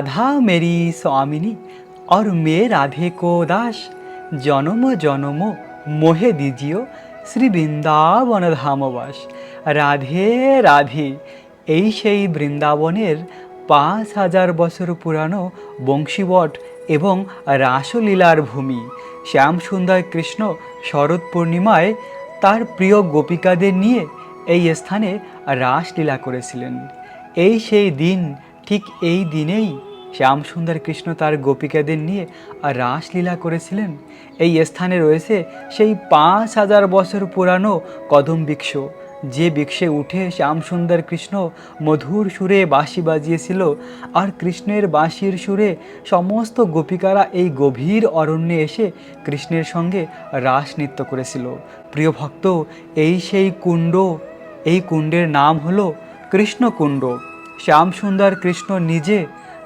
राधा मेरी स्वामिनी और मैं राधे को दास জনম জনম মোহে দিজিও শ্রী বৃন্দাবন ধামবাস রাধে রাধে এই সেই বৃন্দাবনের পাঁচ হাজার বছর পুরানো বংশীবট এবং রাসলীলার ভূমি শ্যামসুন্দর কৃষ্ণ শরৎ পূর্ণিমায় তার প্রিয় গোপিকাদের নিয়ে এই স্থানে রাসলীলা করেছিলেন এই সেই দিন ঠিক এই দিনেই শ্যামসুন্দর কৃষ্ণ তার গোপিকাদের নিয়ে রাসলীলা করেছিলেন। এই স্থানে রয়েছে সেই পাঁচ হাজার বছর পুরানো কদম বৃক্ষ যে বৃক্ষে উঠে শ্যামসুন্দর কৃষ্ণ মধুর সুরে বাঁশি বাজিয়েছিল আর কৃষ্ণের বাঁশির সুরে সমস্ত গোপিকারা এই গভীর অরণ্যে এসে কৃষ্ণের সঙ্গে রাস নৃত্য করেছিল। প্রিয় ভক্ত, এই সেই কুণ্ড, এই কুণ্ডের নাম হলো কৃষ্ণকুণ্ড। শ্যামসুন্দর কৃষ্ণ নিজে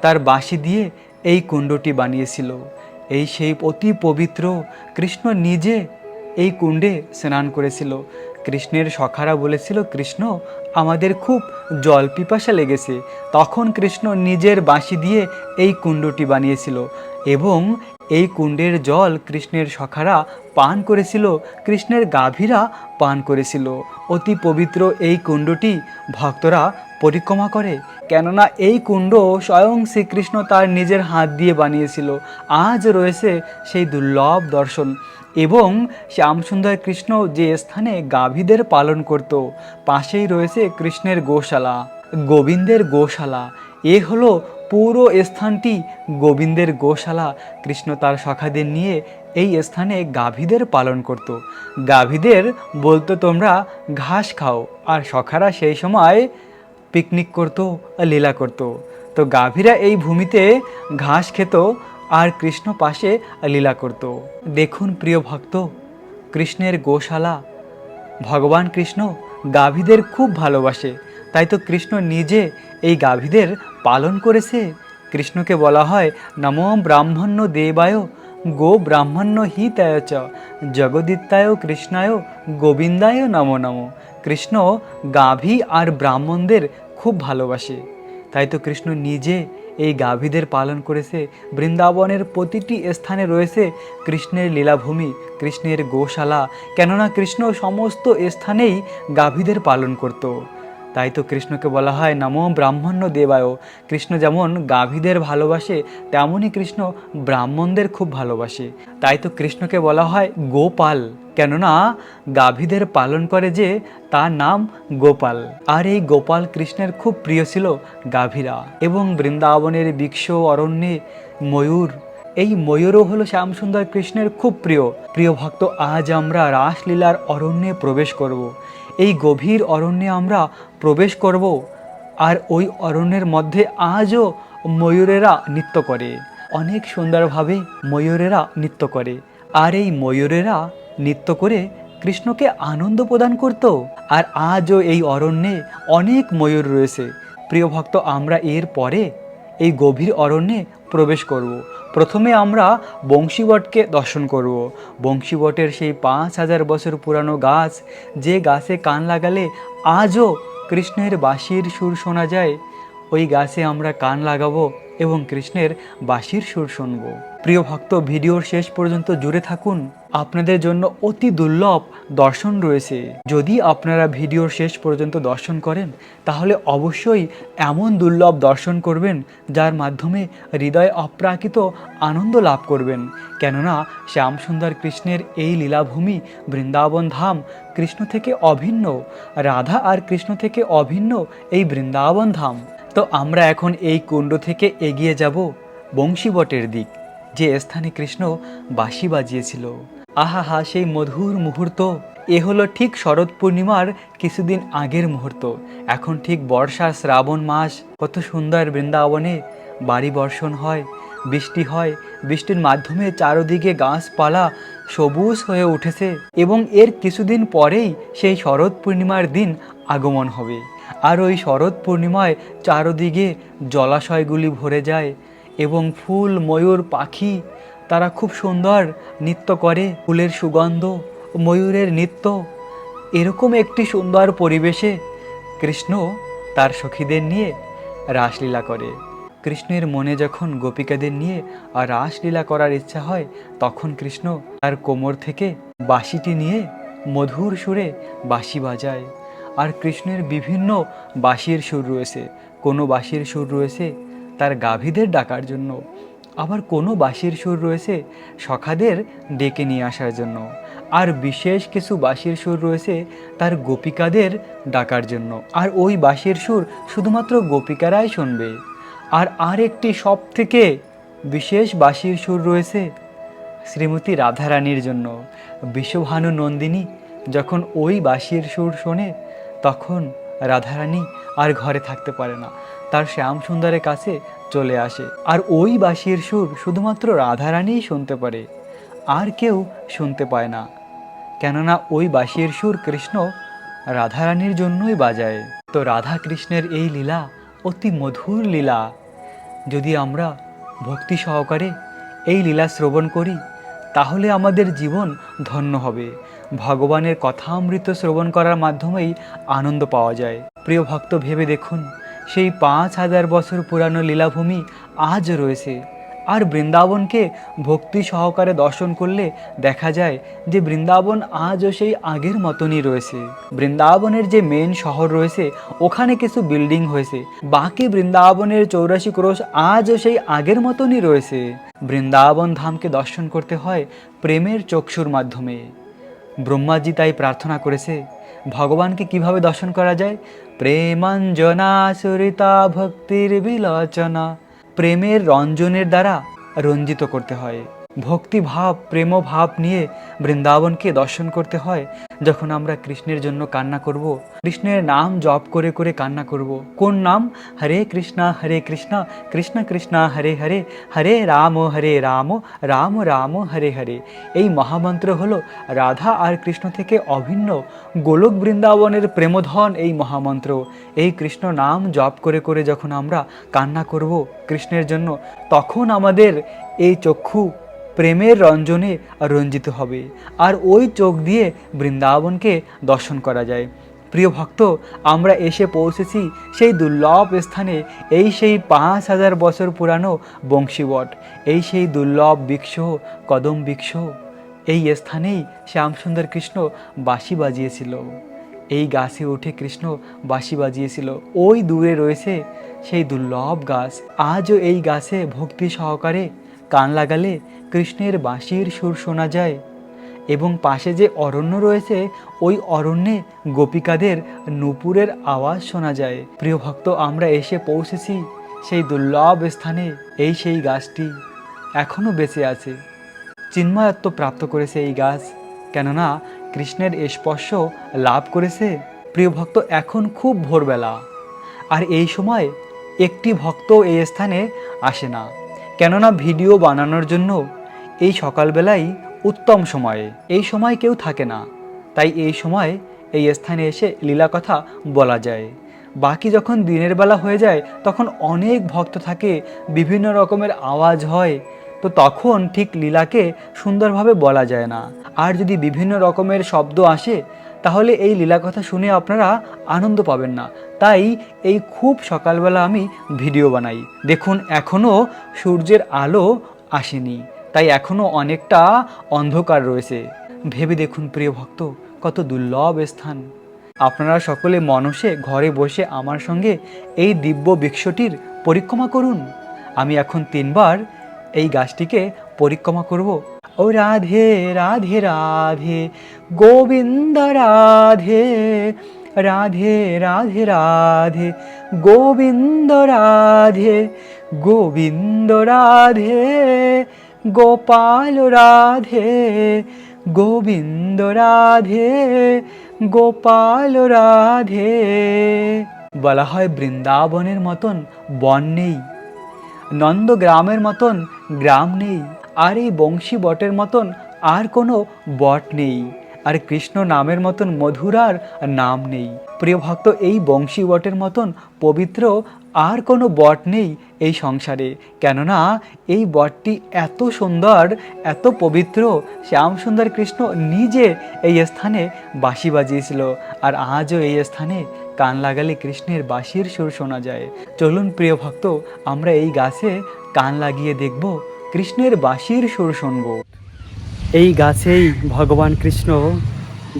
তার বাঁশি দিয়ে এই কুণ্ডটি বানিয়েছিল। এই সেই অতি পবিত্র কৃষ্ণ নিজে এই কুণ্ডে স্নান করেছিল। কৃষ্ণের সখারা বলেছিল, কৃষ্ণ, আমাদের খুব জল পিপাসা লেগেছে। তখন কৃষ্ণ নিজের বাঁশি দিয়ে এই কুণ্ডটি বানিয়েছিল এবং এই কুণ্ডের জল কৃষ্ণের সখারা পান করেছিল, কৃষ্ণের গাভীরা পান করেছিল। অতি পবিত্র এই কুণ্ডটি ভক্তরা পরিক্রমা করে? কেননা এই কুণ্ড স্বয়ং শ্রীকৃষ্ণ তার নিজের হাত দিয়ে বানিয়েছিল। আজ রয়েছে সেই দুর্লভ দর্শন এবং শ্যামসুন্দর কৃষ্ণ যে স্থানে গাভীদের পালন করত, পাশেই রয়েছে কৃষ্ণের গোশালা। গোবিন্দের গোশালা। এ হলো পুরো স্থানটি গোবিন্দের গোশালা। কৃষ্ণ তার সখাদের নিয়ে এই স্থানে গাভীদের পালন করত। গাভীদের বলতো তোমরা ঘাস খাও, আর সখারা সেই সময় পিকনিক করতো আর লীলা করতো। তো গাভীরা এই ভূমিতে ঘাস খেত আর কৃষ্ণ পাশে লীলা করত। দেখুন প্রিয় ভক্ত, কৃষ্ণের গোশালা। ভগবান কৃষ্ণ গাভীদের খুব ভালোবাসে, তাই তো কৃষ্ণ নিজে এই গাভীদের পালন করেছে। কৃষ্ণকে বলা হয়, নম ব্রাহ্মণ্য দেবায় গো ব্রাহ্মণ্য হিতায় চ, জগদিত্যায় কৃষ্ণায় গোবিন্দায় নম নম। কৃষ্ণ গাভী আর ব্রাহ্মণদের খুব ভালোবাসে। তাই তো কৃষ্ণ নিজে এই গাভীদের পালন করেছে। বৃন্দাবনের প্রতিটি স্থানে রয়েছে কৃষ্ণের লীলাভূমি, কৃষ্ণের গোশালা। কেননা কৃষ্ণ সমস্ত স্থানেই গাভীদের পালন করত। তাই তো কৃষ্ণকে বলা হয় নম ব্রাহ্মণ্য দেবায়। কৃষ্ণ যেমন গাভীদের ভালোবাসে, তেমনই কৃষ্ণ ব্রাহ্মণদের খুব ভালোবাসে। তাই তো কৃষ্ণকে বলা হয় গোপাল। কেননা গাভীদের পালন করে যে তার নাম গোপাল। আর এই গোপাল কৃষ্ণের খুব প্রিয় ছিল গাভীরা এবং বৃন্দাবনের বৃক্ষ অরণ্যে ময়ূর। এই ময়ূরও হলো শ্যামসুন্দর কৃষ্ণের খুব প্রিয়। প্রিয় ভক্ত, আজ আমরা রাসলীলার অরণ্যে প্রবেশ করব। এই গভীর অরণ্যে আমরা প্রবেশ করব আর ওই অরণ্যের মধ্যে আজও ময়ূরেরা নৃত্য করে। অনেক সুন্দরভাবে ময়ূরেরা নৃত্য করে। আর এই ময়ূরেরা নৃত্য করে কৃষ্ণকে আনন্দ প্রদান করত। আর আজও এই অরণ্যে অনেক ময়ূর রয়েছে। প্রিয় ভক্ত, আমরা এর পরে এই গভীর অরণ্যে প্রবেশ করব। প্রথমে আমরা বংশীবটকে দর্শন করব। বংশীবটের সেই পাঁচ হাজার বছর পুরানো গাছ, যে গাছে কান লাগালে আজও কৃষ্ণের বাঁশির সুর শোনা যায়, ওই গাছে আমরা কান লাগাবো এবং কৃষ্ণের বাঁশির সুর শুনব। প্রিয় ভক্ত, ভিডিওর শেষ পর্যন্ত জুড়ে থাকুন। আপনাদের জন্য অতি দুর্লভ দর্শন রয়েছে। যদি আপনারা ভিডিওর শেষ পর্যন্ত দর্শন করেন, তাহলে অবশ্যই এমন দুর্লভ দর্শন করবেন, যার মাধ্যমে হৃদয় অপ্রাকৃত আনন্দ লাভ করবেন। কেননা, শ্যামসুন্দর কৃষ্ণের এই লীলাভূমি বৃন্দাবন ধাম কৃষ্ণ থেকে অভিন্ন, রাধা আর কৃষ্ণ থেকে অভিন্ন এই বৃন্দাবন ধাম। তো আমরা এখন এই কুণ্ড থেকে এগিয়ে যাব বংশীবটের দিক, যে স্থানে কৃষ্ণ বাঁশি বাজিয়েছিল। আহা হা, সেই মধুর মুহূর্ত। এ হলো ঠিক শরৎ পূর্ণিমার কিছুদিন আগের মুহূর্ত। এখন ঠিক বর্ষা শ্রাবণ মাস। কত সুন্দর বৃন্দাবনে বাড়ি বর্ষণ হয়, বৃষ্টি হয়। বৃষ্টির মাধ্যমে চারদিকে গাছপালা সবুজ হয়ে উঠেছে এবং এর কিছুদিন পরেই সেই শরৎ পূর্ণিমার দিন আগমন হবে। আর ওই শরৎ পূর্ণিমায় চারদিকে জলাশয়গুলি ভরে যায় এবং ফুল, ময়ূর, পাখি, তারা খুব সুন্দর নৃত্য করে। ফুলের সুগন্ধ, ময়ূরের নৃত্য, এরকম একটি সুন্দর পরিবেশে কৃষ্ণ তার সখীদের নিয়ে রাসলীলা করে। কৃষ্ণের মনে যখন গোপিকাদের নিয়ে আর রাসলীলা করার ইচ্ছা হয়, তখন কৃষ্ণ তার কোমর থেকে বাঁশিটি নিয়ে মধুর সুরে বাঁশি বাজায়। আর কৃষ্ণের বিভিন্ন বাঁশির সুর রয়েছে। কোনো বাঁশির সুর রয়েছে তার গাভীদের ডাকার জন্য। আবার কোনো বাঁশির সুর রয়েছে সখাদের ডেকে নিয়ে আসার জন্য। আর বিশেষ কিছু বাঁশির সুর রয়েছে তার গোপিকাদের ডাকার জন্য। আর ওই বাঁশির সুর শুধুমাত্র গোপিকারাই শুনবে। আর আরেকটি সব থেকে বিশেষ বাঁশির সুর রয়েছে শ্রীমতী রাধারানীর জন্য। বিশ্বভানু নন্দিনী যখন ওই বাঁশির সুর শোনে তখন রাধারানী আর ঘরে থাকতে পারে না। তার শ্যাম সুন্দরের কাছে চলে আসে। আর ওই বাঁশির সুর শুধুমাত্র রাধারানীই শুনতে পারে। আর কেউ শুনতে পায় না। কেননা ওই বাঁশির সুর কৃষ্ণ রাধারানীর জন্যই বাজায়। তো রাধা কৃষ্ণের এই লীলা অতি মধুর লীলা। যদি আমরা ভক্তি সহকারে এই লীলা শ্রবণ করি, তাহলে আমাদের জীবন ধন্য হবে। ভগবানের কথামৃত শ্রবণ করার মাধ্যমেই আনন্দ পাওয়া যায়। প্রিয় ভক্ত, ভেবে দেখুন, সেই পাঁচ হাজার বছর পুরানো লীলাভূমি আজ রয়েছে। আর বৃন্দাবনকে ভক্তি সহকারে দর্শন করলে দেখা যায় যে বৃন্দাবন আজও সেই আগের মতনই রয়েছে। বৃন্দাবনের যে মেন শহর রয়েছে, ওখানে কিছু বিল্ডিং হয়েছে। বাকি বৃন্দাবনের চৌরাশি ক্রোশ আজও সেই আগের মতনই রয়েছে। বৃন্দাবন ধামকে দর্শন করতে হয় প্রেমের চক্ষুর মাধ্যমে। ব্রহ্মাজি তাই প্রার্থনা করেছে, ভগবানকে কীভাবে দর্শন করা যায়? প্রেমাঞ্জনা সুরিতা ভক্তির বিলোচনা, প্রেমের রঞ্জনের দ্বারা রঞ্জিত করতে হয়। ভক্তি ভাব প্রেম ভাব নিয়ে বৃন্দাবনকে দর্শন করতে হয়। যখন আমরা কৃষ্ণের জন্য কান্না করব, কৃষ্ণের নাম জপ করে করে কান্না করব। কোন নাম? হরে কৃষ্ণা হরে কৃষ্ণা, কৃষ্ণ কৃষ্ণা, হরে হরে হরে রাম হরে রাম রাম রাম, হরে হরে। এই মহামন্ত্র হলো রাধা আর কৃষ্ণ থেকে অভিন্ন গোলক বৃন্দাবনের প্রেমধন এই মহামন্ত্র। এই কৃষ্ণ নাম জপ করে করে যখন আমরা কান্না করব কৃষ্ণের জন্য, তখন আমাদের এই চক্ষু প্রেমের রঞ্জনে রঞ্জিত হবে। আর ওই চোখ দিয়ে বৃন্দাবনকে দর্শন করা যায়। প্রিয় ভক্ত, আমরা এসে পৌঁছেছি সেই দুর্লভ স্থানে, এই সেই পাঁচ হাজার বছর পুরানো বংশীবট, এই সেই দুর্লভ বৃক্ষ কদম বৃক্ষ এই স্থানেই শ্যামসুন্দর কৃষ্ণ বাঁশি বাজিয়েছিল। এই গাছে উঠে কৃষ্ণ বাঁশি বাজিয়েছিল। ওই দূরে রয়েছে সেই দুর্লভ গাছ। আজও এই গাছে ভক্তি সহকারে কান লাগালে কৃষ্ণের বাঁশির সুর শোনা যায় এবং পাশে যে অরণ্য রয়েছে, ওই অরণ্যে গোপিকাদের নূপুরের আওয়াজ শোনা যায়। প্রিয় ভক্ত, আমরা এসে পৌঁছেছি সেই দুর্লভ স্থানে, এই সেই গাছটি এখনও বেঁচে আছে। চিন্ময়ত্ব প্রাপ্ত করেছে এই গাছ, কেননা কৃষ্ণের স্পর্শ লাভ করেছে। প্রিয় ভক্ত, এখন খুব ভোরবেলা, আর এই সময় একটি ভক্ত এই স্থানে আসে না। কেননা ভিডিও বানানোর জন্য এই সকালবেলাই উত্তম সময়ে, এই সময় কেউ থাকে না। তাই এই সময় এই স্থানে এসে লীলা কথা বলা যায়। বাকি যখন দিনের বেলা হয়ে যায়, তখন অনেক ভক্ত থাকে, বিভিন্ন রকমের আওয়াজ হয়। তো তখন ঠিক লীলাকে সুন্দরভাবে বলা যায় না। আর যদি বিভিন্ন রকমের শব্দ আসে তাহলে এই লীলা কথা শুনে আপনারা আনন্দ পাবেন না। তাই এই খুব সকালবেলা আমি ভিডিও বানাই। দেখুন এখনও সূর্যের আলো আসেনি। তাই এখনও অনেকটা অন্ধকার রয়েছে। ভেবে দেখুন, প্রিয় ভক্ত, কত দুর্লভ স্থান। আপনারা সকলে মনসে, ঘরে বসে আমার সঙ্গে এই দিব্য বৃক্ষটির পরিক্রমা করুন। আমি এখন তিনবার এই গাছটিকে পরিক্রমা করব। ও রাধে রাধে রাধে, গোবিন্দ রাধে রাধে রাধে রাধে, গোবিন্দ রাধে গোবিন্দ রাধে, গোপাল রাধে, গোবিন্দ রাধে, গোপাল রাধে। বলা হয় বৃন্দাবনের মতন বন নেই, নন্দগ্রামের মতন গ্রাম নেই। আর এই বংশী বটের মতন আর কোনো বট নেই। আর কৃষ্ণ নামের মতন মধুর আর নাম নেই। প্রিয় ভক্ত, এই বংশী বটের মতন পবিত্র আর কোনো বট নেই এই সংসারে। কেননা, এই বটটি এত সুন্দর, এত পবিত্র, শ্যাম সুন্দর কৃষ্ণ নিজে এই স্থানে বাঁশি বাজিয়েছিল। আর আজও এই স্থানে কান লাগালে কৃষ্ণের বাঁশির সুর শোনা যায়। চলুন প্রিয় ভক্ত, আমরা এই গাছে কান লাগিয়ে দেখব কৃষ্ণের বাঁশির সুর শুনব। এই গাছেই ভগবান কৃষ্ণ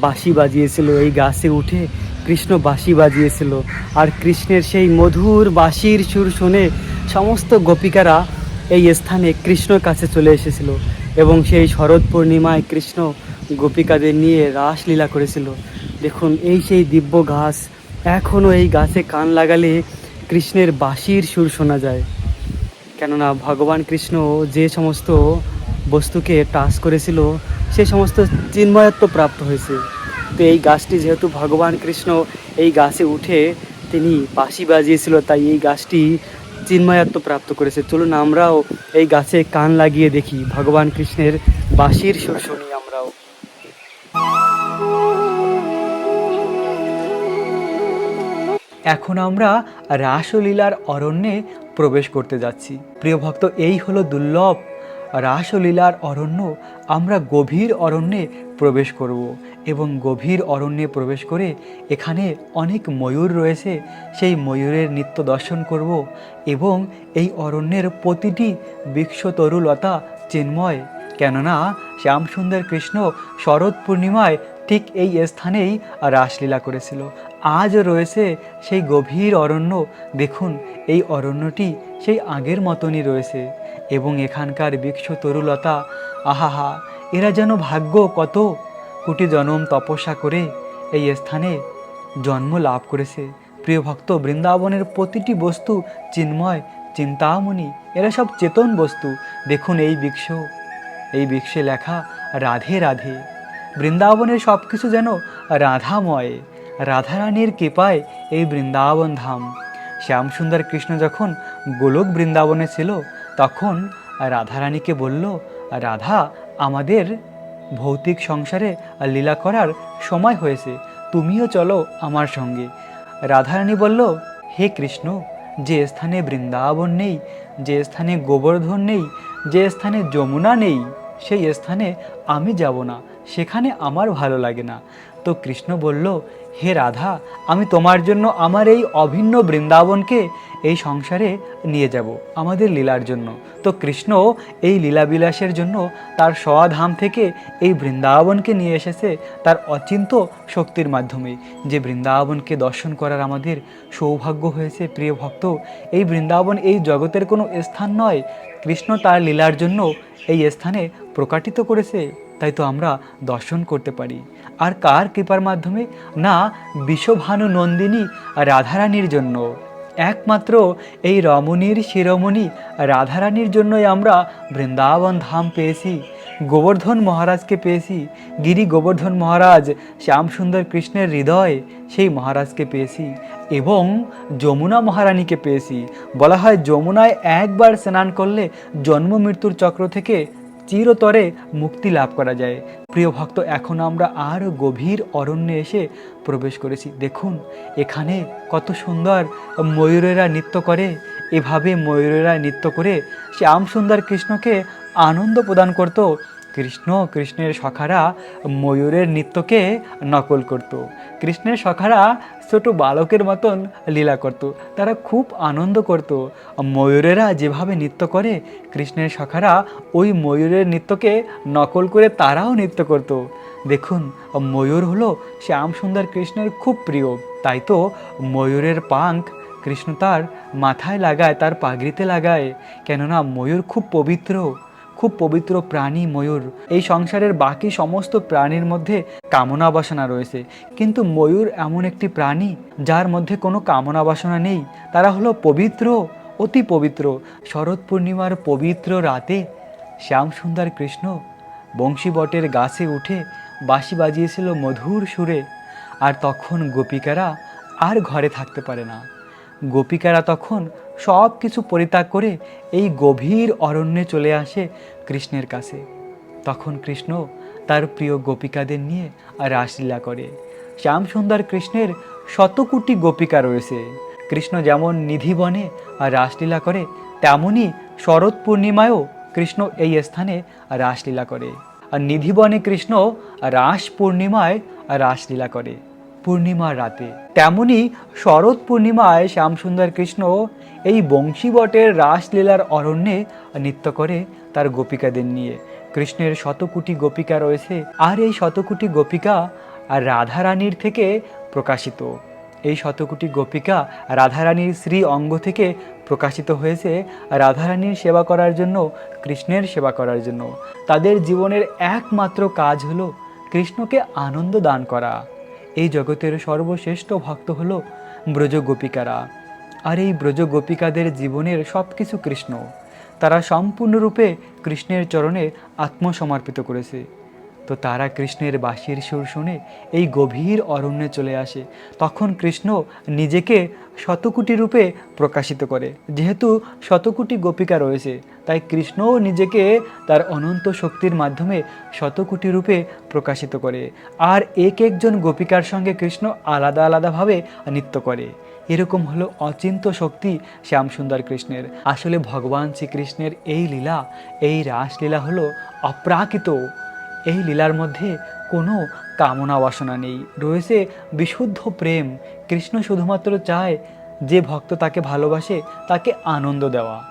বাঁশি বাজিয়েছিল। এই গাছে উঠে কৃষ্ণ বাঁশি বাজিয়েছিল। আর কৃষ্ণের সেই মধুর বাঁশির সুর শুনে সমস্ত গোপিকারা এই স্থানে কৃষ্ণর কাছে চলে এসেছিল এবং সেই শরৎ পূর্ণিমায় কৃষ্ণ গোপিকাদের নিয়ে রাসলীলা করেছিল। দেখুন, এই সেই দিব্য গাছ এখনও এই গাছে কান লাগালে কৃষ্ণের বাঁশির সুর শোনা যায়। কেননা ভগবান কৃষ্ণ যে সমস্ত বস্তুকে টাচ করেছিল, সে সমস্ত চিন্ময়ত্ব প্রাপ্ত হয়েছে। তো এই গাছটি যেহেতু ভগবান কৃষ্ণ এই গাছে উঠে তিনি বাঁশি বাজিয়েছিল, তাই এই গাছটি চিন্ময়ত্ব প্রাপ্ত করেছে। চলুন আমরাও এই গাছে কান লাগিয়ে দেখি ভগবান কৃষ্ণের বাঁশির সুর শুনি আমরাও। এখন আমরা রাসলীলার অরণ্যে প্রবেশ করতে যাচ্ছি। প্রিয় ভক্ত, এই হলো দুর্লভ রাসলীলার অরণ্য। আমরা গভীর অরণ্যে প্রবেশ করব এবং গভীর অরণ্যে প্রবেশ করে এখানে অনেক ময়ূর রয়েছে। সেই ময়ূরের নৃত্য দর্শন করব এবং এই অরণ্যের প্রতিটি বৃক্ষ তরুলতা চিন্ময়। কেননা, শ্যামসুন্দর কৃষ্ণ শরৎ পূর্ণিমায় ঠিক এই স্থানেই রাসলীলা করেছিল। আজও রয়েছে সেই গভীর অরণ্য। দেখুন, এই অরণ্যটি সেই আগের মতনই রয়েছে এবং এখানকার বৃক্ষ তরুলতা, আহাহা, এরা যেন ভাগ্য কত কোটি জনম তপস্যা করে এই স্থানে জন্ম লাভ করেছে। প্রিয় ভক্ত, বৃন্দাবনের প্রতিটি বস্তু চিন্ময়, চিন্তামণি, এরা সব চেতন বস্তু। দেখুন এই বৃক্ষ, এই বৃক্ষে লেখা রাধে রাধে। বৃন্দাবনের সব কিছু যেন রাধাময়, রাধারানীর কৃপায় এই বৃন্দাবন ধাম। শ্যামসুন্দর কৃষ্ণ যখন গোলক বৃন্দাবনে ছিল, তখন রাধারানীকে বলল, রাধা, আমাদের ভৌতিক সংসারে লীলা করার সময় হয়েছে, তুমিও চলো আমার সঙ্গে। রাধারানী বলল, হে কৃষ্ণ, যে স্থানে বৃন্দাবন নেই, যে স্থানে গোবর্ধন নেই, যে স্থানে যমুনা নেই, সেই স্থানে আমি যাব না। সেখানে আমার ভালো লাগে না। তো কৃষ্ণ বলল, হে রাধা, আমি তোমার জন্য আমার এই অভিন্ন বৃন্দাবনকে এই সংসারে নিয়ে যাব, আমাদের লীলার জন্য। তো কৃষ্ণ এই লীলাবিলাসের জন্য তার সধাম থেকে এই বৃন্দাবনকে নিয়ে এসেছে তার অচিন্ত শক্তির মাধ্যমে। যে বৃন্দাবনকে দর্শন করার আমাদের সৌভাগ্য হয়েছে, প্রিয় ভক্ত, এই বৃন্দাবন এই জগতের কোনো স্থান নয়। কৃষ্ণ তার লীলার জন্য এই স্থানে প্রকাটিত করেছে। তাই তো আমরা দর্শন করতে পারি। আর কার কৃপার মাধ্যমে? না, বিশ্বভানু নন্দিনী রাধারানীর জন্য। একমাত্র এই রমণীর শিরোমণি রাধারানীর জন্যই আমরা বৃন্দাবন ধাম পেয়েছি, গোবর্ধন মহারাজকে পেয়েছি, গিরি গোবর্ধন মহারাজ শ্যামসুন্দর কৃষ্ণের হৃদয় সেই মহারাজকে পেয়েছি এবং যমুনা মহারানীকে পেয়েছি। বলা হয় যমুনায় একবার স্নান করলে জন্ম মৃত্যুর চক্র থেকে চিরতরে মুক্তি লাভ করা যায়। প্রিয় ভক্ত, এখন আমরা আরও গভীর অরণ্যে এসে প্রবেশ করেছি। দেখুন, এখানে কত সুন্দর ময়ূরেরা নৃত্য করে। এভাবে ময়ূরেরা নৃত্য করে শ্যাম সুন্দর কৃষ্ণকে আনন্দ প্রদান করত। কৃষ্ণ, কৃষ্ণের সখারা ময়ূরের নৃত্যকে নকল করত। কৃষ্ণের সখারা ছোট বালকের মতন লীলা করত। তারা খুব আনন্দ করত। ময়ূরেরা যেভাবে নৃত্য করে, কৃষ্ণের সখারা ওই ময়ূরের নৃত্যকে নকল করে তারাও নৃত্য করত। দেখুন, ময়ূর হলো শ্যাম সুন্দর কৃষ্ণের খুব প্রিয়। তাই তো ময়ূরের পাঙ্খ কৃষ্ণ তার মাথায় লাগায়, তার পাগড়িতে লাগায়। কেননা ময়ূর খুব পবিত্র। খুব পবিত্র প্রাণী ময়ূর। এই সংসারের বাকি সমস্ত প্রাণীর মধ্যে কামনা বাসনা রয়েছে। কিন্তু ময়ূর এমন একটি প্রাণী, যার মধ্যে কোনো কামনা বাসনা নেই। তারা হলো পবিত্র, অতি পবিত্র। শরৎ পূর্ণিমার পবিত্র রাতে শ্যাম সুন্দর কৃষ্ণ বংশীবটের গাছে উঠে বাঁশি বাজিয়েছিল মধুর সুরে। আর তখন গোপিকারা আর ঘরে থাকতে পারে না। গোপিকারা তখন সব কিছু পরিত্যাগ করে এই গভীর অরণ্যে চলে আসে কৃষ্ণের কাছে। তখন কৃষ্ণ তার প্রিয় গোপিকাদের নিয়ে রাসলীলা করে। শ্যামসুন্দর কৃষ্ণের শতকোটি গোপিকা রয়েছে। কৃষ্ণ যেমন নিধি নিধিবনে রাসলীলা করে তেমনই শরৎ পূর্ণিমায়ও কৃষ্ণ এই স্থানে রাসলীলা করে। আর নিধিবনে কৃষ্ণ রাস পূর্ণিমায় রাসলীলা করে। পূর্ণিমার রাতে। তেমনি শরৎ পূর্ণিমায় শ্যামসুন্দর কৃষ্ণ এই বংশীবটের রাসলীলার অরণ্যে নৃত্য করে তার গোপিকাদের নিয়ে। কৃষ্ণের শতকোটি গোপিকা রয়েছে, আর এই শতকোটি গোপিকা আর রাধারানীর থেকে প্রকাশিত। এই শতকোটি গোপিকা রাধারানীর শ্রী অঙ্গ থেকে প্রকাশিত হয়েছে রাধারানীর সেবা করার জন্য, কৃষ্ণের সেবা করার জন্য। তাদের জীবনের একমাত্র কাজ হলো কৃষ্ণকে আনন্দ দান করা। এই জগতের সর্বশ্রেষ্ঠ ভক্ত হলো ব্রজ গোপিকারা আর এই ব্রজ গোপিকাদের জীবনের সব কিছু কৃষ্ণ। তারা সম্পূর্ণরূপে কৃষ্ণের চরণে আত্মসমর্পিত করেছে। তো তারা কৃষ্ণের বাঁশির সুর শুনে এই গভীর অরণ্যে চলে আসে। তখন কৃষ্ণ নিজেকে শতকোটি রূপে প্রকাশিত করে। যেহেতু শতকোটি গোপিকা রয়েছে, তাই কৃষ্ণও নিজেকে তার অনন্ত শক্তির মাধ্যমে শতকোটি রূপে প্রকাশিত করে। আর এক একজন গোপিকার সঙ্গে কৃষ্ণ আলাদা আলাদাভাবে নৃত্য করে। এরকম হলো অচিন্ত শক্তি শ্যামসুন্দর কৃষ্ণের। আসলে ভগবান শ্রীকৃষ্ণের এই লীলা, এই রাসলীলা হলো অপ্রাকৃত। এই লীলার মধ্যে কোনো কামনা বাসনা নেই। রয়েছে বিশুদ্ধ প্রেম। কৃষ্ণ শুধুমাত্র চায় যে ভক্ত তাকে ভালোবাসে, তাকে আনন্দ দেওয়া।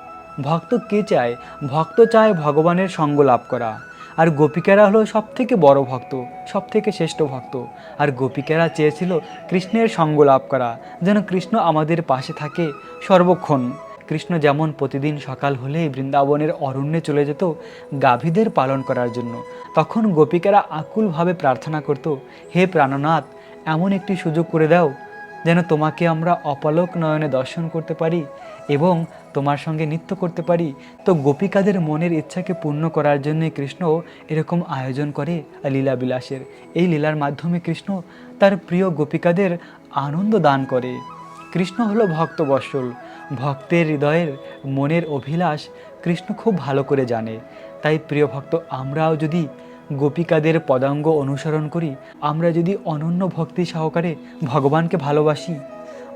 ভক্ত কে চায়? ভক্ত চায় ভগবানের সঙ্গ লাভ করা। আর গোপিকারা হলো সব থেকে বড় ভক্ত সব থেকে শ্রেষ্ঠ ভক্ত। আর গোপিকারা চেয়েছিল কৃষ্ণের সঙ্গ লাভ করা, যেন কৃষ্ণ আমাদের পাশে থাকে সর্বক্ষণ। কৃষ্ণ যেমন প্রতিদিন সকাল হলেই বৃন্দাবনের অরণ্যে চলে যেত গাভীদের পালন করার জন্য, তখন গোপিকারা আকুলভাবে প্রার্থনা করত, হে প্রাণনাথ, এমন একটি সুযোগ করে দাও, যেন তোমাকে আমরা অপালক নয়নে দর্শন করতে পারি এবং তোমার সঙ্গে নৃত্য করতে পারি? তো গোপিকাদের মনের ইচ্ছাকে পূর্ণ করার জন্যই কৃষ্ণ এরকম আয়োজন করে লীলা বিলাসের এই লীলার মাধ্যমে কৃষ্ণ তার প্রিয় গোপিকাদের আনন্দ দান করে। কৃষ্ণ হলো ভক্ত বৎসল। ভক্তের হৃদয়ের মনের অভিলাষ কৃষ্ণ খুব ভালো করে জানে। তাই প্রিয় ভক্ত, আমরাও যদি গোপিকাদের পদাঙ্গ অনুসরণ করি, আমরা যদি অনন্য ভক্তি সহকারে ভগবানকে ভালোবাসি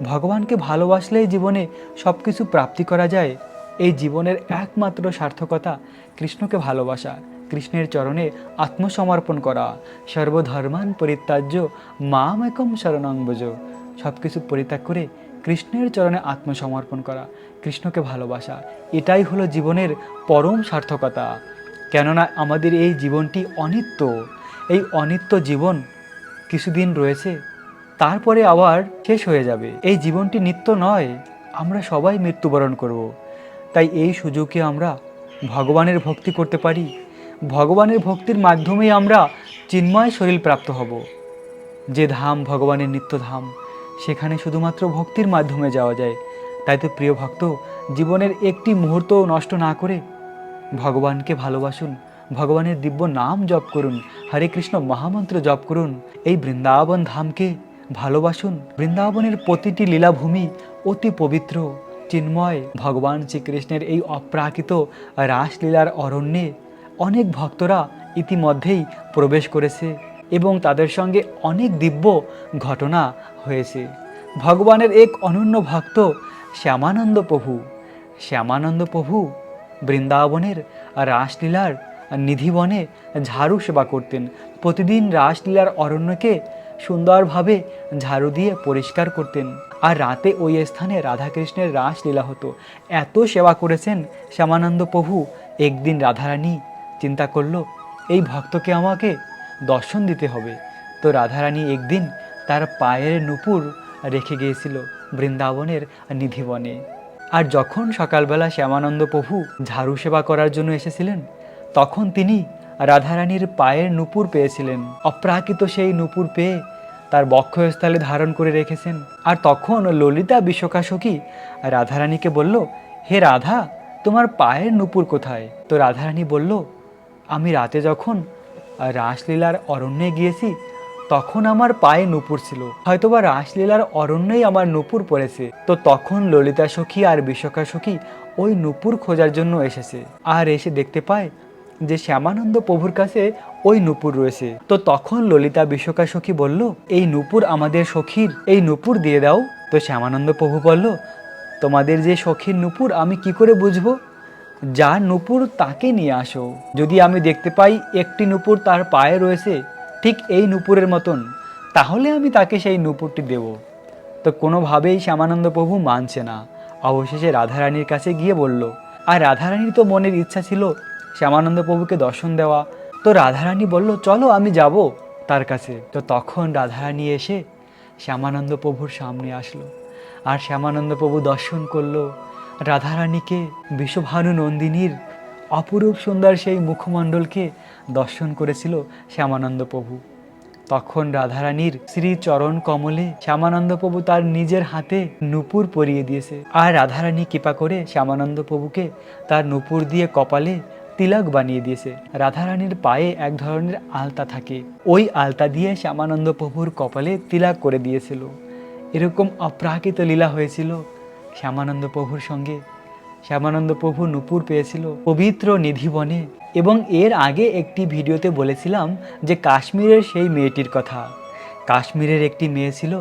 ভগবানকে ভালোবাসলেই জীবনে সব কিছু প্রাপ্তি করা যায়। এই জীবনের একমাত্র সার্থকতা কৃষ্ণকে ভালোবাসা, কৃষ্ণের চরণে আত্মসমর্পণ করা। সর্বধর্মান পরিত্যাজ্য মাম একম শরণাঙ্গজ সব কিছু পরিত্যাগ করে কৃষ্ণের চরণে আত্মসমর্পণ করা, কৃষ্ণকে ভালোবাসা। এটাই হলো জীবনের পরম সার্থকতা। কেননা আমাদের এই জীবনটি অনিত্য। এই অনিত্য জীবন কিছুদিন রয়েছে তারপরে আবার শেষ হয়ে যাবে। এই জীবনটি নিত্য নয়, আমরা সবাই মৃত্যুবরণ করব। তাই এই সুযোগে আমরা ভগবানের ভক্তি করতে পারি। ভগবানের ভক্তির মাধ্যমেই আমরা চিন্ময় শরীর প্রাপ্ত হব। যে ধাম ভগবানের নিত্য ধাম, সেখানে শুধুমাত্র ভক্তির মাধ্যমে যাওয়া যায়। তাই তো প্রিয় ভক্ত, জীবনের একটি মুহূর্ত নষ্ট না করে ভগবানকে ভালোবাসুন, ভগবানের দিব্য নাম জপ করুন, হরে কৃষ্ণ মহামন্ত্র জপ করুন, এই বৃন্দাবন ধামকে ভালোবাসুন। বৃন্দাবনের প্রতিটি লীলাভূমি অতি পবিত্র। চিন্ময় ভগবান শ্রীকৃষ্ণের এই অপ্রাকৃত রাসলীলার অরণ্যে অনেক ভক্তরা ইতিমধ্যেই প্রবেশ করেছে এবং তাদের সঙ্গে অনেক দিব্য ঘটনা হয়েছে। ভগবানের এক অনন্য ভক্ত শ্যামানন্দ প্রভু। শ্যামানন্দ প্রভু বৃন্দাবনের রাসলীলার নিধিবনে ঝাড়ু সেবা করতেন। প্রতিদিন রাসলীলার অরণ্যকে সুন্দরভাবে ঝাড়ু দিয়ে পরিষ্কার করতেন। আর রাতে ওই স্থানে রাধাকৃষ্ণের রাসলীলা হতো। এত সেবা করেছেন শ্যামানন্দ প্রভু। একদিন রাধারানী চিন্তা করল, এই ভক্তকে আমাকে দর্শন দিতে হবে। তো রাধারানী একদিন তার পায়ের নুপুর রেখে গিয়েছিল বৃন্দাবনের নিধিবনে। আর যখন সকালবেলা শ্যামানন্দ প্রভু ঝাড়ু সেবা করার জন্য এসেছিলেন, তখন তিনি রাধারানীর পায়ের নুপুর পেয়েছিলেন। অপ্রাকৃত সেই নুপুর পেয়ে তার বক্ষস্থলে ধারণ করে রেখেছেন। আর তখন ললিতা বিশ্বকাশকী রাধারানীকে বলল, হে রাধা, তোমার পায়ের নুপুর কোথায়? তো রাধারানী বলল, আমি রাতে যখন রাসলীলার অরণ্যে গিয়েছি, তখন আমার পায়ে নুপুর ছিল। হয়তোবা রাসলীলার অরণ্যেই আমার নুপুর পড়েছে। তো তখন ললিতা সখী আর বিশ্বকা সখী ওই নুপুর খোঁজার জন্য এসেছে। আর এসে দেখতে পায় যে শ্যামানন্দ প্রভুর কাছে ওই নুপুর রয়েছে। তো তখন ললিতা বিশ্বকা সখী বলল, এই নুপুর আমাদের সখীর, এই নুপুর দিয়ে দাও। তো শ্যামানন্দ প্রভু বলল, তোমাদের যে সখীর নুপুর আমি কি করে বুঝব? যার নুপুর তাকে নিয়ে আসো। যদি আমি দেখতে পাই একটি নুপুর তার পায়ে রয়েছে, ঠিক এই নুপুরের মতন, তাহলে আমি তাকে সেই নূপুরটি দেব। তো কোনোভাবেই শ্যামানন্দ প্রভু মানছে না। অবশেষে রাধারানীর কাছে গিয়ে বলল, আর রাধারানীর তো মনের ইচ্ছা ছিল শ্যামানন্দ প্রভুকে দর্শন দেওয়া। তো রাধারানী বলল, চলো, আমি যাব তার কাছে। তো তখন রাধারানী এসে শ্যামানন্দ প্রভুর সামনে আসলো। আর শ্যামানন্দ প্রভু দর্শন করল রাধারানীকে। বিশ্বভানু নন্দিনীর অপরূপ সুন্দর সেই মুখমণ্ডলকে দর্শন করেছিল শ্যামানন্দ প্রভু। তখন রাধারানীর শ্রী চরণ কমলে শ্যামানন্দ প্রভু তার নিজের হাতে নুপুর পরিয়ে দিয়েছে। আর রাধারানী কৃপা করে শ্যামানন্দ প্রভুকে তার নুপুর দিয়ে কপালে তিলক বানিয়ে দিয়েছে। রাধারানীর পায়ে এক ধরনের আলতা থাকে। ওই আলতা দিয়ে শ্যামানন্দ প্রভুর কপালে তিলক করে দিয়েছিল। এরকম অপ্রাকৃত লীলা হয়েছিল শ্যামানন্দ প্রভুর সঙ্গে। শ্যামানন্দ প্রভু নুপুর পেয়েছিল পবিত্র নিধিবনে এবং এর আগে একটি ভিডিওতে বলেছিলাম যে কাশ্মীরের সেই মেয়েটির কথা। কাশ্মীরের একটি মেয়ে ছিল,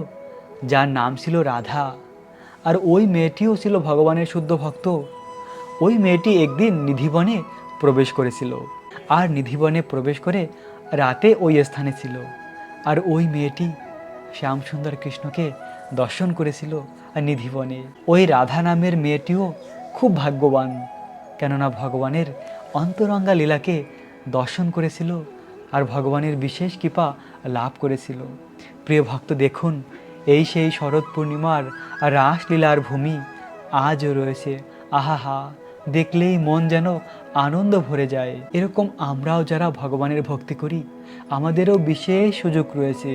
যার নাম ছিল রাধা। আর ওই মেয়েটিও ছিল ভগবানের শুদ্ধ ভক্ত। ওই মেয়েটি একদিন নিধিবনে প্রবেশ করেছিল। আর নিধিবনে প্রবেশ করে রাতে ওই স্থানে ছিল। আর ওই মেয়েটি শ্যামসুন্দর কৃষ্ণকে দর্শন করেছিল নিধিবনে। ওই রাধা নামের মেয়েটিও খুব ভাগ্যবান, কেননা ভগবানের অন্তরঙ্গা লীলাকে দর্শন করেছিল আর ভগবানের বিশেষ কৃপা লাভ করেছিল। প্রিয় ভক্ত, দেখুন, এই সেই শরৎ পূর্ণিমার রাসলীলার ভূমি আজও রয়েছে। আহাহা দেখলেই মন যেন আনন্দ ভরে যায়। এরকম আমরাও যারা ভগবানের ভক্তি করি, আমাদেরও বিশেষ সুযোগ রয়েছে।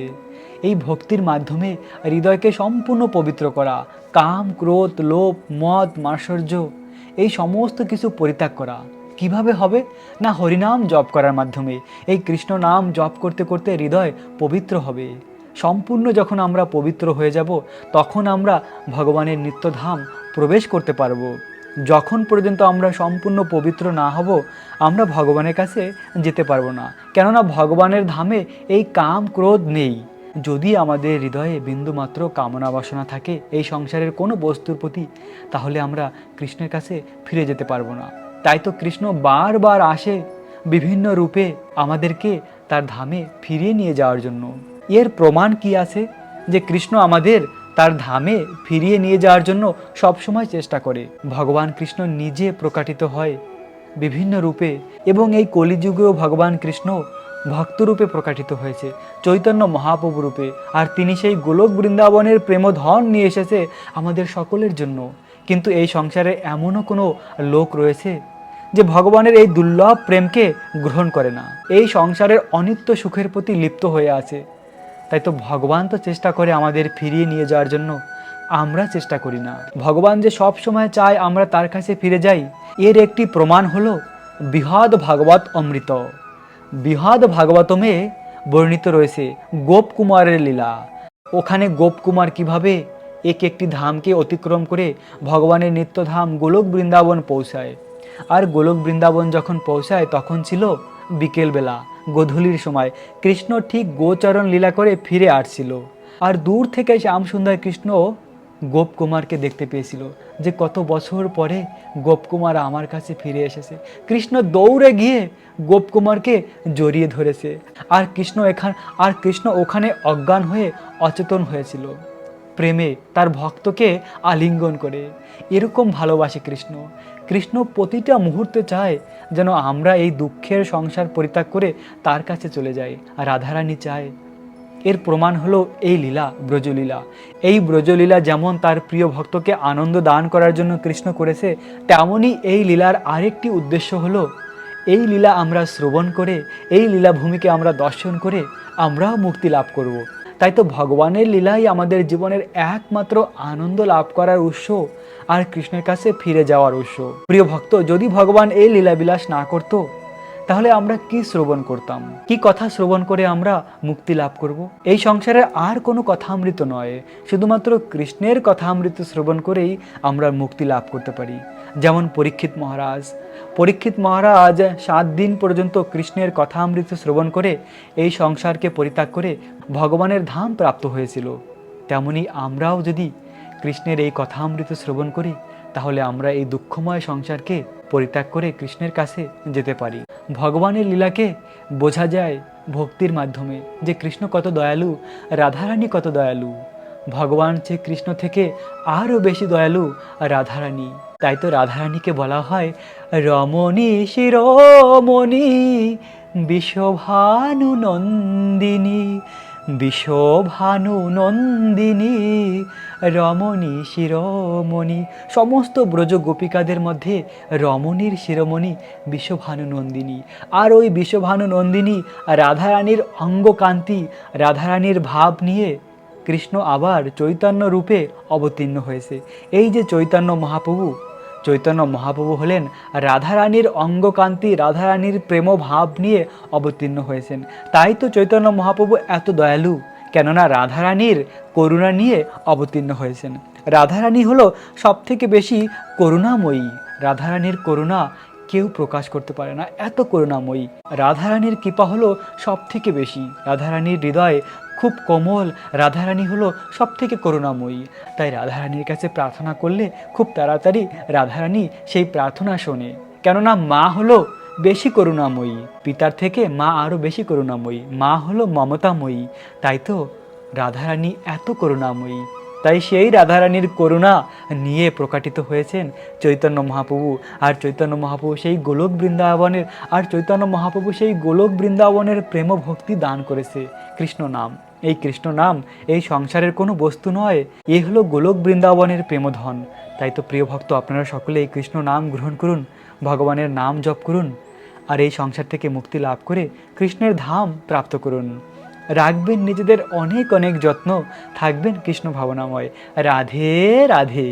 এই ভক্তির মাধ্যমে হৃদয়কে সম্পূর্ণ পবিত্র করা, কাম, ক্রোধ, লোভ, মদ, মাৎসর্য, এই সমস্ত কিছু পরিত্যাগ করা। কীভাবে হবে? না হরিনাম জপ করার মাধ্যমে। এই কৃষ্ণ নাম জপ করতে করতে হৃদয় পবিত্র হবে। সম্পূর্ণ যখন আমরা পবিত্র হয়ে যাব, তখন আমরা ভগবানের নিত্যধাম প্রবেশ করতে পারব। যখন পর্যন্ত আমরা সম্পূর্ণ পবিত্র না হব, আমরা ভগবানের কাছে যেতে পারব না। কেননা ভগবানের ধামে এই কাম ক্রোধ নেই। যদি আমাদের হৃদয়ে বিন্দুমাত্র কামনা বাসনা থাকে এই সংসারের কোনো বস্তুর প্রতি, তাহলে আমরা কৃষ্ণের কাছে ফিরে যেতে পারব না। তাই তো কৃষ্ণ বারবার আসে বিভিন্ন রূপে আমাদেরকে তার ধামে ফিরিয়ে নিয়ে যাওয়ার জন্য। এর প্রমাণ কি আছে? যে কৃষ্ণ আমাদের তার ধামে ফিরিয়ে নিয়ে যাওয়ার জন্য সবসময় চেষ্টা করে। ভগবান কৃষ্ণ নিজে প্রকাটিত হয় বিভিন্ন রূপে এবং এই কলিযুগেও ভগবান কৃষ্ণ ভক্তরূপে প্রকাটিত হয়েছে, চৈতন্য মহাপ্রভু রূপে। আর তিনি সেই গোলক বৃন্দাবনের প্রেমধন নিয়ে এসেছে আমাদের সকলের জন্য। কিন্তু এই সংসারে এমনও কোনো লোক রয়েছে যে ভগবানের এই দুর্লভ প্রেমকে গ্রহণ করে না। এই সংসারের অনিত্য সুখের প্রতি লিপ্ত হয়ে আছে। তাই তো ভগবান তো চেষ্টা করে আমাদের ফিরিয়ে নিয়ে যাওয়ার জন্য। আমরা চেষ্টা করি না। ভগবান যে সব সময় চায় আমরা তার কাছে ফিরে যাই, এর একটি প্রমাণ হলো বৃহৎ ভাগবত অমৃত। বৃহৎ ভাগবতমে বর্ণিত রয়েছে গোপকুমারের লীলা। ওখানে গোপকুমার কীভাবে এক একটি ধামকে অতিক্রম করে ভগবানের নিত্যধাম গোলক বৃন্দাবন পৌঁছায়। আর গোলক বৃন্দাবন যখন পৌঁছায়, তখন ছিল বিকেলবেলা, গোধূলির সময় কৃষ্ণ ঠিক গোচরণ লীলা করে ফিরে আসছিল। আর দূর থেকে শ্যামসুন্দর কৃষ্ণ গোপকুমারকে দেখতে পেয়েছিল যে কত বছর পরে গোপকুমার আমার কাছে ফিরে এসেছে। কৃষ্ণ দৌড়ে গিয়ে গোপকুমারকে জড়িয়ে ধরেছে। আর কৃষ্ণ এখান, আর কৃষ্ণ ওখানে অজ্ঞান হয়ে অচেতন হয়েছিল। প্রেমে তার ভক্তকে আলিঙ্গন করে। এরকম ভালোবাসে কৃষ্ণ। কৃষ্ণ প্রতিটা মুহূর্তে চায় যেন আমরা এই দুঃখের সংসার পরিত্যাগ করে তার কাছে চলে যাই। রাধারানী চায়। এর প্রমাণ হলো এই লীলা, ব্রজলীলা। এই ব্রজলীলা যেমন তার প্রিয় ভক্তকে আনন্দ দান করার জন্য কৃষ্ণ করেছে তেমনই এই লীলার আরেকটি উদ্দেশ্য হলো, এই লীলা আমরা শ্রবণ করে, এই লীলাভূমিকে আমরা দর্শন করে আমরাও মুক্তি লাভ করব। তাই তো ভগবানের লীলাই আমাদের জীবনের একমাত্র আনন্দ লাভ করার উৎস আর কৃষ্ণের কাছে ফিরে যাওয়ার উৎস। প্রিয় ভক্ত, যদি ভগবান এই লীলাবিলাস না করতো, তাহলে আমরা কি শ্রবণ করতাম? কি কথা শ্রবণ করে আমরা মুক্তি লাভ করব? এই সংসারে আর কোনো কথামৃত নয়, শুধুমাত্র কৃষ্ণের কথা কথামৃত শ্রবণ করেই আমরা মুক্তি লাভ করতে পারি। যেমন পরীক্ষিত মহারাজ। পরীক্ষিত মহারাজ সাত দিন পর্যন্ত কৃষ্ণের কথামৃত শ্রবণ করে এই সংসারকে পরিত্যাগ করে ভগবানের ধাম প্রাপ্ত হয়েছিল। তেমনি আমরাও যদি কৃষ্ণের এই কথামৃত শ্রবণ করি, তাহলে আমরা এই দুঃখময় সংসারকে পরিত্যাগ করে কৃষ্ণের কাছে যেতে পারি। ভগবানের লীলাকে বোঝা যায় ভক্তির মাধ্যমে যে কৃষ্ণ কত দয়ালু, রাধারানী কত দয়ালু। ভগবান শ্রী কৃষ্ণ থেকে আরও বেশি দয়ালু রাধারানী। তাই তো রাধারানীকে বলা হয়, রমণী শিরোমণি বিশ্বভানু নন্দিনী বিশ্বভানু নন্দিনী রমণী শিরোমণি। সমস্ত ব্রজ গোপিকাদের মধ্যে রমণীর শিরোমণি বিশ্বভানু নন্দিনী আর ওই বিশ্বভানু নন্দিনী রাধারানীর অঙ্গকান্তি, রাধারানীর ভাব নিয়ে কৃষ্ণ আবার চৈতন্য রূপে অবতীর্ণ হয়েছে। এই যে চৈতন্য মহাপ্রভু চৈতন্য মহাপ্রভু হলেন রাধারানীর অঙ্গকান্তি, রাধারানীর প্রেম ভাব নিয়ে অবতীর্ণ হয়েছেন। তাই তো চৈতন্য মহাপ্রভু এত দয়ালু, কেননা রাধারানীর করুণা নিয়ে অবতীর্ণ হয়েছেন। রাধারানী হলো সব থেকে বেশি করুণাময়ী। রাধারানীর করুণা কেউ প্রকাশ করতে পারে না, এত করুণাময়ী। রাধারানীর কৃপা হলো সব থেকে বেশি। রাধারানীর হৃদয় খুব কোমল। রাধারানী হলো সব থেকে করুণাময়ী। তাই রাধারানীর কাছে প্রার্থনা করলে খুব তাড়াতাড়ি রাধারানী সেই প্রার্থনা শোনে। কেননা মা হলো বেশি করুণাময়ী। পিতার থেকে মা আরও বেশি করুণাময়ী। মা হলো মমতাময়ী। তাই তো রাধারানী এত করুণাময়ী। তাই সেই রাধারানীর করুণা নিয়ে প্রকাটিত হয়েছেন চৈতন্য মহাপ্রভু। আর চৈতন্য মহাপ্রভু সেই গোলক বৃন্দাবনের আর চৈতন্য মহাপ্রভু সেই গোলক বৃন্দাবনের প্রেম ভক্তি দান করেছে কৃষ্ণ নাম। এই কৃষ্ণ নাম এই সংসারের কোনো বস্তু নয়। এ হলো গোলক বৃন্দাবনের প্রেমধন। তাই তো প্রিয় ভক্ত, আপনারা সকলে এই কৃষ্ণ নাম গ্রহণ করুন, ভগবানের নাম জপ করুন, আর এই সংসার থেকে মুক্তি লাভ করে কৃষ্ণের ধাম প্রাপ্ত করুন। রাখবেন নিজেদের অনেক অনেক যত্ন, থাকবেন কৃষ্ণ ভাবনাময়। রাধে রাধে।